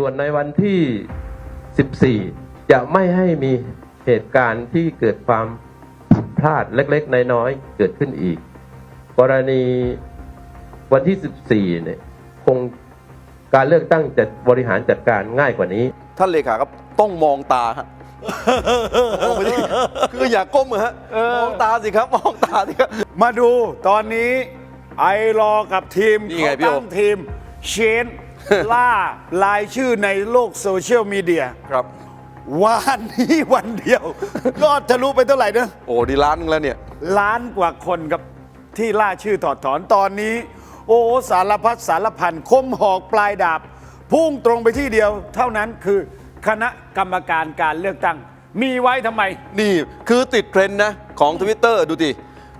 ส่วนในวันที่ 14 จะไม่ให้มีเหตุการณ์ที่เกิดความผิดพลาดเล็กๆ น้อยๆ เกิดขึ้นอีก กรณีวันที่ 14 เนี่ยคงการเลือกตั้งจะบริหารจัดการง่ายกว่านี้ ท่านเลขาครับต้องมองตาฮะมองไปที่คืออย่าก้มอะฮะมองตาสิครับ มองตาสิครับมาดูตอนนี้ไอรอกับทีมนี่ไงเขาพี่โอตั้งทีมเชน ล่ารายชื่อในโลกโซเชียลมีเดียครับ วันนี้วันเดียว ก็ทะลุไปเท่าไหร่นะโอ้ดีล้านหนึงแล้วเนี่ย ล้านกว่าคนกับที่ล่าชื่อถอดถอนตอนนี้ โอ้สารพัดสารพันคมหอกปลายดาบ พุ่งตรงไปที่เดียว เท่านั้นคือคณะกรรมการการเลือกตั้ง มีไว้ทำไม นี่คือติดเทรนด์นะ ของทวิตเตอร์ดูดิ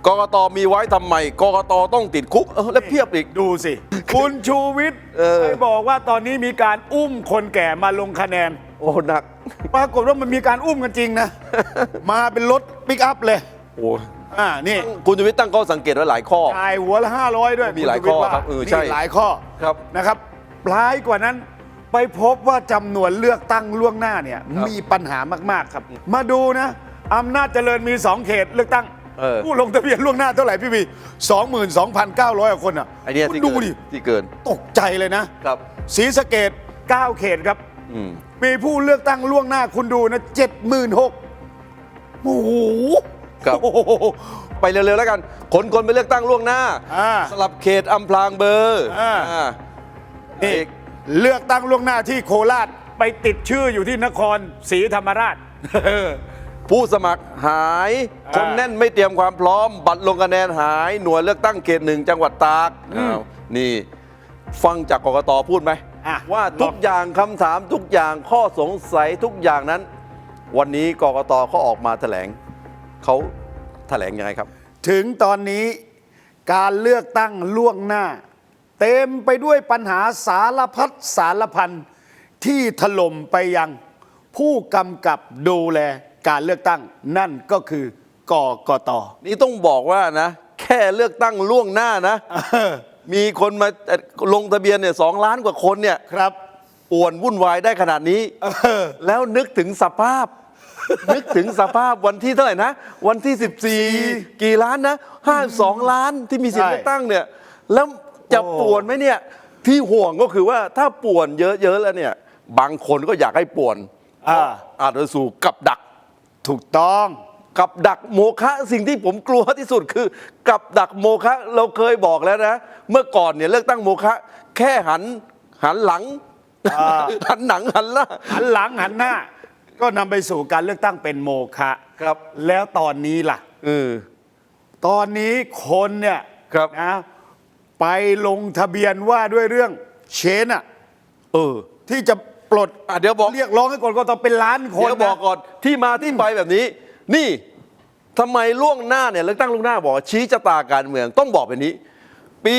กกตมีไว้ทำไมกกตต้องติดคุกเออแล้วเพียบอีก ดูสิ คุณชูวิทย์เออ ไปบอกว่าตอนนี้มีการอุ้มคนแก่มาลงคะแนน โอ้หนัก ปรากฏว่ามันมีการอุ้มกันจริงนะ มาเป็นรถปิกอัพเลย โอ้อ่า นี่ คุณทวิตตั้งข้อสังเกตไว้หลายข้อ จ่ายหัวละห้าร้อยด้วยมีหลายข้อครับเออใช่นี่หลายข้อครับนะครับปลายกว่านั้น ไปพบว่าจำนวนเลือกตั้งล่วงหน้าเนี่ย ครับมีปัญหามาก ๆ ครับ มาดูนะอำนาจเจริญมี 2 เขตเลือกตั้ง เออ ผู้ลงทะเบียนล่วงหน้าเท่าไหร่พี่บี22,900กว่าคนอะไอเนี้ยคุณที่ดูเกินดิ ที่เกินตกใจเลยนะ ครับ ศรีสะเกด9 เขตครับ อืม มีผู้เลือกตั้งล่วงหน้าคุณดูนะ76,000โอ้โหครับ โอ้โห ไปเร็วๆแล้วกัน ขนคนไปเลือกตั้งล่วงหน้า อ่าสลับเขตอำพรางเบอร์อ่า อ่า นี่เอก เลือกตั้งล่วงหน้าที่โคราชไปติดชื่ออยู่ที่นครศรีธรรมราช ผู้สมัครหายอ่าคนแน่นไม่เตรียมความพร้อม บัตรลงคะแนนหาย หน่วยเลือกตั้งเขตหนึ่งจังหวัดตากอ้าวนี่ฟังจากกกตพูดไหม อะว่าทุกอย่างคำถามทุกอย่างข้อสงสัยทุกอย่างนั้น วันนี้กกตเขาออกมาแถลงเขาแถลงยังไงครับ ถึงตอนนี้การเลือกตั้งล่วงหน้า เต็มไปด้วยปัญหาสารพัดสารพันที่ถล่มไปยัง ผู้กำกับดูแล การเลือกตั้งนั่นก็คือกกตนี่ต้องบอกว่านะ แค่เลือกตั้งล่วงหน้านะ มีคนมาเอ่อลงทะเบียนเนี่ยสองล้านกว่าคนเนี่ยครับป่วนวุ่นวายได้ขนาดนี้แล้วนึกถึงสภาพ นึกถึงสภาพวันที่เท่าไหร่นะ วันที่ 14 กี่ล้านนะ52ล้านที่มีสิทธิ์ใช่เลือกตั้งเนี่ย แล้วจะโอ้ป่วนไหมเนี่ย ที่ห่วงก็คือว่าถ้าป่วนเยอะๆแล้วเนี่ย บางคนก็อยากให้ป่วนอ่าอาจจะสู่กับดัก ถูกต้องกับดักโมฆะสิ่งที่ผมกลัวที่สุดคือ กับดักโมฆะเราเคยบอกแล้วนะ เมื่อก่อนเนี่ยเลือกตั้งโมฆะแค่หันหันหลังอ่าหันหนังหันหน้าหันหลังหันหน้า ก็นำไปสู่การเลือกตั้งเป็นโมฆะครับ แล้วตอนนี้ล่ะเออตอนนี้คนเนี่ยครับ นะไปลงทะเบียนว่าด้วยเรื่องเชนอะ เออ ที่จะ ปลดอะเดี๋ยวบอก เรียกร้องให้กดก็ต้องเป็นล้านคนเดี๋ยวบอกนะ ก่อนที่มาที่ไปแบบนี้ นี่ทำไมล่วงหน้าเนี่ยเลือกตั้งล่วงหน้าบอกว่าชี้ชะตาการเมืองต้องบอกแบบนี้ ปี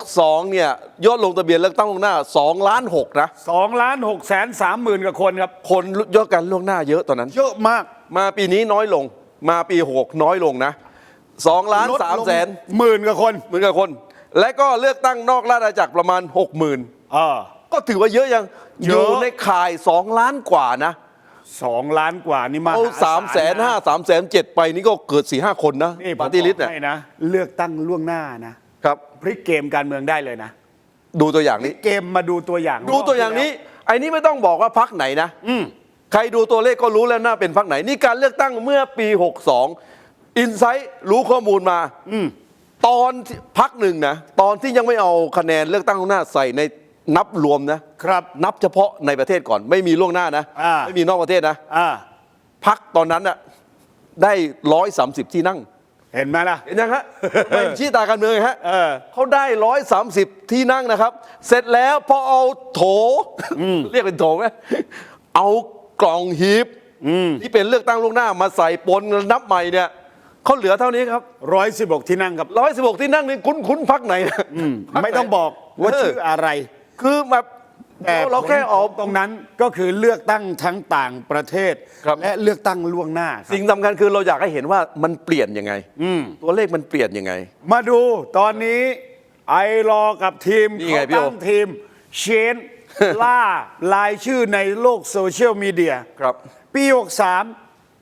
62 เนี่ยยอดลงทะเบียนเลือกตั้งล่วงหน้า2ล้าน6นะสองล้านหกแสนสามหมื่นกว่าคนครับ คนยอดการล่วงหน้าเยอะตอนนั้น เยอะมากมาปีนี้น้อยลง มาปี 6 น้อยลงนะ2ล้านลดลง3แสนหมื่นกว่าคนเหมือนกับคน และก็เลือกตั้งนอกราชอาณาจักรประมาณ 60,000 เออ ก็ถือว่าเยอะยังเยอะ อยู่ในข่าย 2 ล้านกว่านะสองล้านกว่านี่มาเอาหสามแสนห้าสามแสนเจ็ดไปนี่ก็เกิดสี่ห้าคนนะนี่ผมปาร์ตี้ลิสต์บเนี่ยอกให้นะ เลือกตั้งล่วงหน้านะครับ พลิกเกมการเมืองได้เลยนะ ดูตัวอย่างนี้ เกมมาดูตัวอย่างดูตัวอย่างนี้ ไอ้นี่ไม่ต้องบอกว่าพักไหนนะ อืม ใครดูตัวเลขก็รู้แล้วน่าเป็นพักไหน นี่การเลือกตั้งเมื่อปี 62 อินไซต์รู้ข้อมูลมาอืม ตอนที่พักหนึ่งนะ ตอนที่ยังไม่เอาคะแนนเลือกตั้งล่วงหน้าใส่ใน นับรวมนะครับนับเฉพาะในประเทศก่อน ไม่มีล่วงหน้านะ อ่า ไม่มีนอกประเทศนะอ่าพักตอนนั้นน่ะได้ร้อยสามสิบที่นั่ง เห็นไหมล่ะ เห็นยังฮะ ไม่ชี้ตาการเมืองไงฮะเออ เขาได้ร้อยสามสิบที่นั่งนะครับ เสร็จแล้วพอเอาโถ เรียกเป็นโถไหมเอากล่องหีบที่เป็นเลือกตั้งล่วงหน้ามาใส่ปนนับใหม่เนี่ยเขาเหลือเท่านี้ครับร้อยสิบหกที่นั่งครับร้อยสิบหกที่นั่งนี่คุ้นคุ้นๆพักไหนนะพรรคหนไม่ต้องบอกว่าชื่ออะไร คือแบบแต่เราแค่ออกตรงนั้นก็คือเลือกตั้งทั้งต่างประเทศ ครับและเลือกตั้งล่วงหน้าครับสิ่งสำคัญคือเราอยากให้เห็นว่ามันเปลี่ยนยังไง อืม ตัวเลขมันเปลี่ยนยังไง มาดูตอนนี้ไอรอกับทีมนี่ไงเขาพี่โอ ตั้งทีมเชน ล่ารายชื่อในโลกโซเชียลมีเดียครับ ปี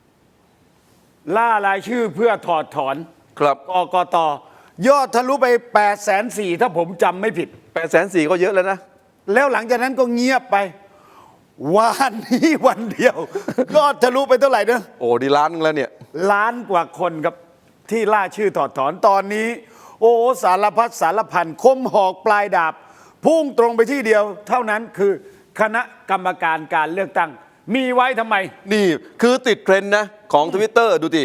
63 ล่ารายชื่อเพื่อถอดถอนครับ กกตยอดทะลุไป 8 4 0 0 0ถ้าผมจำไม่ผิด แปดแสนสี่ก็เยอะแล้วนะ แล้วหลังจากนั้นก็เงียบไป วันนี้วันเดียว ยอดทะลุไปเท่าไหร่เนอะโอ้ดีล้านนึงแล้วเนี่ย ล้านกว่าคนครับที่ล่าชื่อถอดถอนตอนนี้ โอ้สารพัดสารพันคมหอกปลายดาบ พุ่งตรงไปที่เดียว เท่านั้นคือคณะกรรมการการเลือกตั้ง มีไว้ทำไม นี่คือติดเทรนด์นะ ของทวิตเตอร์ดูดิ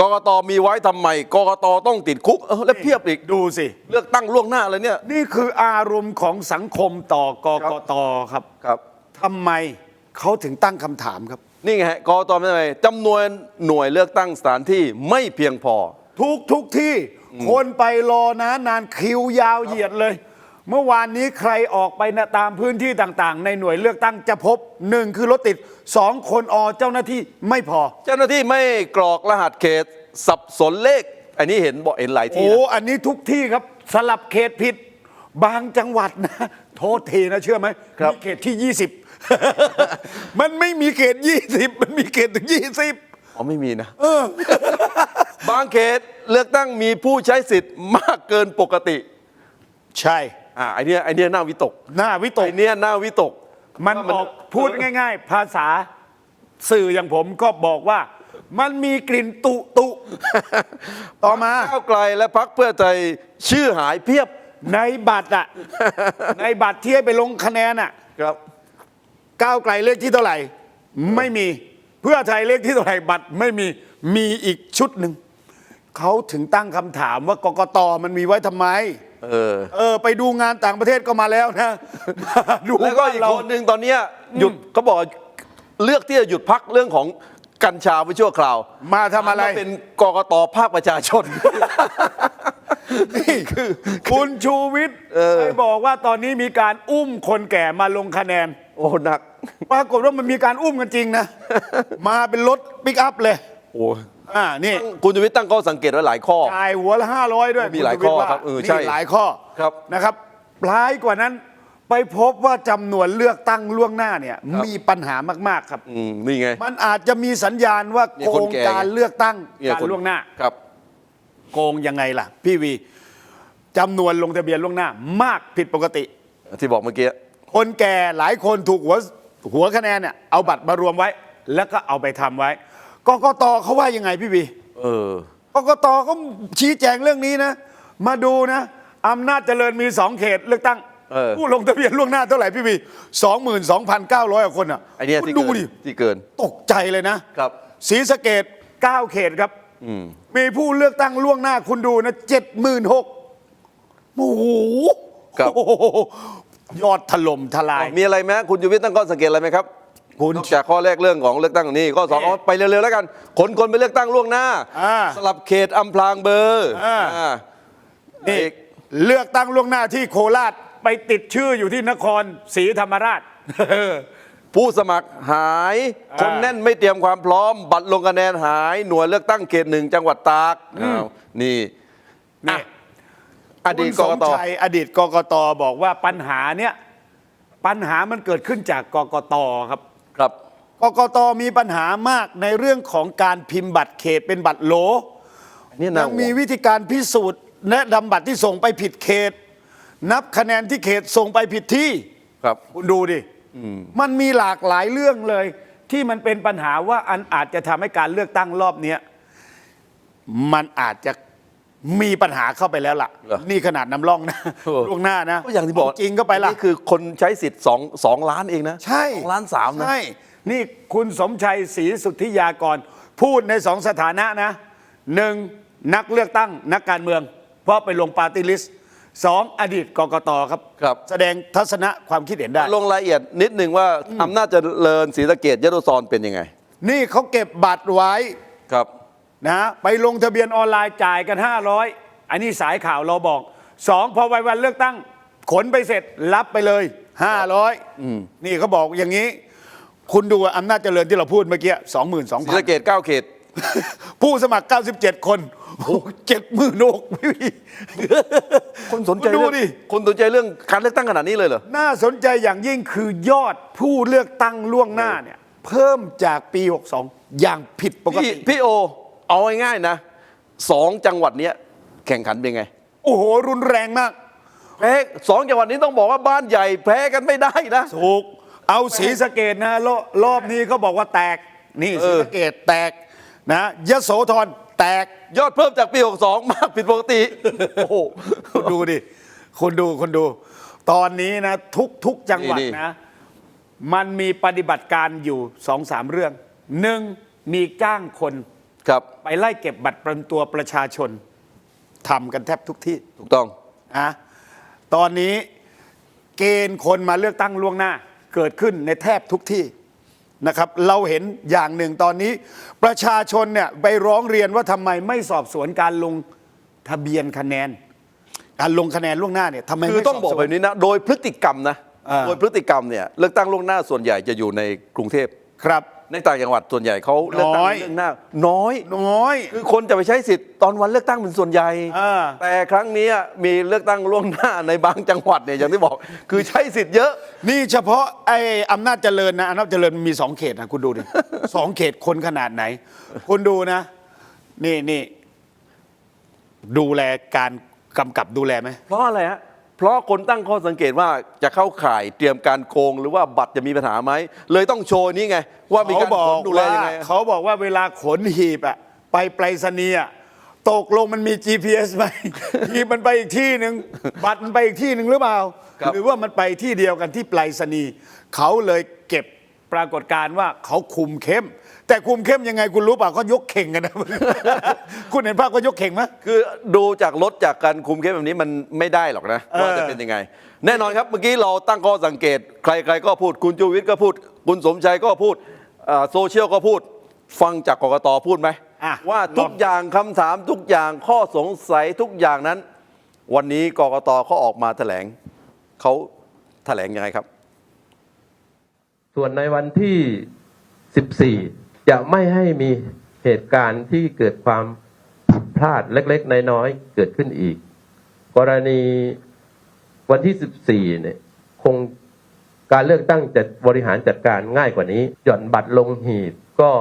กกตมีไว้ทำไมกกตต้องติดคุกเออแล้วเพียบอีกดูสิ เลือกตั้งล่วงหน้าเลยเนี่ยนี่คืออารมณ์ของสังคมต่อกกตครับครับ ทำไมเขาถึงตั้งคำถามครับ นี่ไงฮะกกตเป็นไงจำนวนหน่วยเลือกตั้งสถานที่ไม่เพียงพอ ทุกทุกที่ คนไปรอนานนานคิวยาวเหยียดเลย เมื่อวานนี้ใครออกไปนะตามพื้นที่ต่างๆ ในหน่วยเลือกตั้งจะพบหนึ่งคือรถติดสองคนอเจ้าหน้าที่ไม่พอ เจ้าหน้าที่ไม่กรอกรหัสเขตสับสนเลข อันนี้เห็นบอกเห็นหลายที่โอ้นะอันนี้ทุกที่ครับสลับเขตผิด บางจังหวัดนะ โทษทีนะเชื่อไหมมีเขตที่ 20 มันไม่มีเขต 20 มันมีเขตถึง 20 อ๋อไม่มีนะบางเขตเลือกตั้งมีผู้ใช้สิทธิ์มากเกินปกติ ใช่ อ่าไอเนี้ยไอเนี้ยน่าวิตกหน้าวิตไอก เนี้ยน่าวิตกมันว่าออกพูดง่าย ๆ ภาษาสื่ออย่างผมก็บอกว่า มันมีกลิ่นตุตุ ต่อมา ก้าวไกลและพักเพื่อไทยชื่อหายเพียบในบัตรอะ ในบัตรที่ให้ไปลงคะแนนอะครับ ก้าวไกลเลขที่เท่าไหร่ ไม่มี เพื่อไทยเลขที่เท่าไหร่บัตรไม่มีมีอีกชุดหนึ่ง เขาถึงตั้งคำถามว่ากกตมันมีไว้ทำไม เออ เออ ไปดูงานต่างประเทศก็มาแล้วนะ มาดูแล้วก็บ้านอีกเรา คนหนึ่งตอนเนี้ยหยุดเขาบอกเลือกที่จะหยุดพักเรื่องของกัญชาไปชั่วคราวมาทำอะไรมาเป็นกกตภาคประชาชน นี่คือ คุณชูวิทย์เออ ไปบอกว่าตอนนี้มีการอุ้มคนแก่มาลงคะแนน โอ้หนัก ปรากฏว่ามันมีการอุ้มกันจริงนะ มาเป็นรถปิกอัพเลย โอ้ อ่านี่คุณชูวิทย์ตั้งข้อสังเกตไว้หลายข้อ จ่ายหัวละห้าร้อยด้วยมีหลายณชูวิทย์ข้อว่าครับเออใช่นี่หลายข้อครับนะครับร้ายกว่านั้น ไปพบว่าจำนวนเลือกตั้งล่วงหน้าเนี่ยมีปัญหามากๆครับ อืมนี่ไง มันอาจจะมีสัญญาณว่าเนี่ยโกคนงแก่การเลือกตั้งเนี่ยการคนล่วงหน้า ครับ โกงยังไงล่ะ พี่วีจำนวนลงทะเบียนล่วงหน้า มากผิดปกติ ที่บอกเมื่อกี้ คนแก่หลายคนถูกหัวหัวคะแนนเนี่ยเอาบัตรมารวมไว้ แล้วก็เอาไปทำไว้ กกตเขาว่ายังไงพี่วีเออกกตเขาชี้แจงเรื่องนี้นะ มาดูนะอำนาจเจริญมีสองเขตเลือกตั้งเออผู้ลงทะเบียนล่วงหน้าเท่าไหร่พี่วีสองหมื่นสองพันเก้าร้อยคนอะไอเนี้ยคุณที่ดูเกินดิที่เกิน ตกใจเลยนะครับศรีสะเกดเก้าเขตครับอืมมีผู้เลือกตั้งล่วงหน้าคุณดูนะเจ็ดหมื่นหกโอ้โหครับโอ้โหยอดถล่มทลาย มีอะไรไหมคุณชูวิทย์ตั้งข้อสังเกตอะไรไหมครับ คุณ นอกจากข้อแรกเรื่องของเลือกตั้งนี่ข้อสองนี่เอาไปเร็วๆแล้วกัน ขนคนไปเลือกตั้งล่วงหน้า อ่าสลับเขตอำพรางเบอร์อ่า อ่า นี่อีกเลือกตั้งล่วงหน้าที่โคราชไปติดชื่ออยู่ที่นครศรีธรรมราช ผู้สมัครหาย อ่า คนแน่นไม่เตรียมความพร้อม บัตรลงคะแนนหายหน่วยเลือกตั้งเขตหนึ่งจังหวัดตากอ้าวนี่นี่อดีตคุณกสกมตชัยอดีตกกตบอกว่าปัญหาเนี้ยปัญหามันเกิดขึ้นจากกกตครับครับ กกตมีปัญหามากในเรื่องของการพิมพ์บัตรเขตเป็นบัตรโหลอันนี่น่ายังห่วงมีวิธีการพิสูจน์และนำบัตรที่ส่งไปผิดเขต นับคะแนนที่เขตส่งไปผิดที่ครับคุณดูดิมันมีหลากหลายเรื่องเลย ที่มันเป็นปัญหาว่าอันอาจจะทำให้การเลือกตั้งรอบเนี้ยมันอาจจะมีปัญหาเข้าไปแล้วล่ะ เหรอนี่ขนาดน้ำร่องนะเออ ล่วงหน้านะก็อย่างที่บอกจริงก็ไปละนี่คือคนใช้สิทธิ์สองสองล้านเองนะใช่สองล้านสามนะ ใช่ นี่คุณสมชัยศรีสุทธิยากร พูดในสองสถานะนะหนึ่งนักเลือกตั้งนักการเมือง เพราะไปลงปาร์ตี้ลิสต์สองอดีตกกตครับ ครับ แสดงทัศนะความคิดเห็นได้ ลงรายละเอียดนิดหนึ่งว่าอำนาจเจริญศรีสะเกดยโสธรเป็นยังไง นี่เขาเก็บบัตรไว้ครับ นะไปลงทะเบียนออนไลน์จ่ายกัน 500 อันนี้สายข่าวเราบอกสองพอวันวันเลือกตั้ง ขนไปเสร็จรับไปเลย 500นี่เขาบอกอย่างนี้ คุณดูอำนาจเจริญที่เราพูดเมื่อกี้ศรีสะ22,000เกดเก้าเขต ผู้สมัคร 97 คนโอ้เจ็ดหมื่นกพี่วีคนสนใจดูเรื่องดิ คนสนใจเรื่องการเลือกตั้งขนาดนี้เลยเหรอ น่าสนใจอย่างยิ่งคือยอดผู้เลือกตั้งล่วงหน้าเนี่ย เพิ่มจากปี 62 อย่างผิดปกพี่ติ พี่โอ เอาง่ายๆนะสองจังหวัดเนี้ยแข่งขันเป็นไงโอ้โห รุนแรงมาก แพ้สองจังหวัดนี้ต้องบอกว่าบ้านใหญ่แพ้กันไม่ได้นะ ถูก เอาสีสะเกดนะรอบรอบนี้เขาบอกว่าแตกนี่เอสีอสะเกดแตกนะยโสธรแตกยอดเพิ่มจากปี 62 มากผิดปกติ โอ้โหคุณดูดิคุณดูคุณดู ตอนนี้นะทุกทุกจังหวัดนี่ นะ มันมีปฏิบัติการอยู่สองสามเรื่องหนึ่งมีจ้างคน ครับ ไปไล่เก็บบัตรประจำตัวประชาชนทำกันแทบทุกที่ถูกต้อง นะตอนนี้เกณฑ์คนมาเลือกตั้งล่วงหน้า เกิดขึ้นในแทบทุกที่นะครับ เราเห็นอย่างหนึ่งตอนนี้ ประชาชนเนี่ยไปร้องเรียนว่าทำไมไม่สอบสวนการลงทะเบียนคะแนน การลงคะแนนล่วงหน้าเนี่ยทำไมคือไม่ต้องบอกสสแบวนบนี้นะ โดยพฤติกรรมนะ อ่า โดยพฤติกรรมเนี่ยเลือกตั้งล่วงหน้าส่วนใหญ่จะอยู่ในกรุงเทพ ครับ ในต่างจังหวัดส่วนใหญ่เขาเลือกตั้งน้อย เรื่องหน้าน้อย น้อย คือคนจะไปใช้สิทธิ์ตอนวันเลือกตั้งเป็นส่วนใหญ่ อ่า แต่ครั้งนี้มีเลือกตั้งล่วงหน้าในบางจังหวัดเนี่ยอย่างที่บอก คือใช้สิทธิ์เยอะ นี่เฉพาะไอ้อำนาจเจริญนะอำนาจเจริญมีสองเขตนะคุณดูดิ สองเขตคนขนาดไหน คุณดูนะ นี่นี่ดูแลการกำกับดูแลไหมเพราะอะไรฮะ เพราะคนตั้งข้อสังเกตว่าจะเข้าข่ายเตรียมการโกง หรือว่าบัตรจะมีปัญหาไหม เลยต้องโชว์นี่ไง ว่ามีเขาการบอขกนดูแลว่ายังไงเขาบอกว่าเวลาขนหีบอะไปไปรษณีย์อะตกลงมันมี GPS ไหมหีบมันไปอีกที่หนึ่งบัตรมันไปอีกที่หนึ่งหรือเปล่าครับหรือว่ามันไปที่เดียวกันที่ไปรษณีย์เขาเลยเก็บปรากฏการณ์ว่าเขาคุมเข้ม แต่คุมเข้มยังไงคุณรู้เปล่าเขายกเข่งกันนะ คุณเห็นภาพเขายกเข่งไหม คือดูจากรถจากการคุมเข้มแบบนี้มันไม่ได้หรอกนะเออว่าจะเป็นยังไง แน่นอนครับเมื่อกี้เราตั้งข้อสังเกต ใครๆก็พูดคุณจูวิทย์ก็พูด คุณสมชัยก็พูดอ่าโซเชียลก็พูด ฟังจากกกตพูดไหมอะว่าทุกอย่างคำถามทุกอย่างข้อสงสัยทุกอย่างนั้น วันนี้กกตเขาออกมาแถลงเขาแถลงยังไงครับ ส่วนในวันที่ 14 จะไม่ให้มีเหตุการณ์ที่เกิดความผิดพลาดเล็กๆ น้อยๆ เกิดขึ้นอีก กรณีวันที่ 14 เนี่ย คงการเลือกตั้งจะบริหารจัดการง่ายกว่านี้ หย่อนบัตรลงหีบก็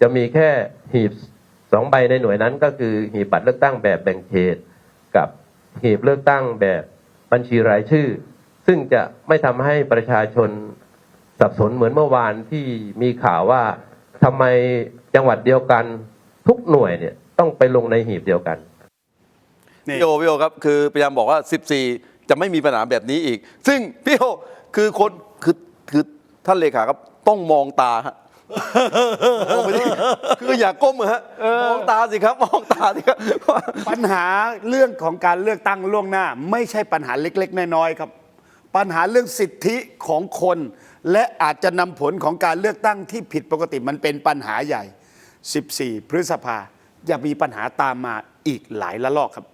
จะมีแค่หีบสองใบในหน่วยนั้น ก็คือหีบบัตรเลือกตั้งแบบแบ่งเขต กับหีบเลือกตั้งแบบบัญชีรายชื่อ ซึ่งจะไม่ทำให้ประชาชนสับสนเหมือนเมื่อวานที่มีข่าวว่า ทำไมจังหวัดเดียวกันทุกหน่วยเนี่ยต้องไปลงในหีบเดียวกันนี่พี่โอพี่โอครับคือพยายามบอกว่า 14 จะไม่มีปัญหาแบบนี้อีก ซึ่งพี่โอคือคนคือคือท่านเลขาครับต้องมองตาฮะมองไปที่คืออย่าก้มอะฮะมองตาสิครับ มองตาสิครับ ปัญหาเรื่องของการเลือกตั้งล่วงหน้า ไม่ใช่ปัญหาเล็ก ๆ น้อยๆครับ ปัญหาเรื่องสิทธิของคน และอาจจะนำผลของการเลือกตั้งที่ผิดปกติมันเป็นปัญหาใหญ่ 14 พฤษภาจะมีปัญหาตามมาอีกหลายละลอกครับ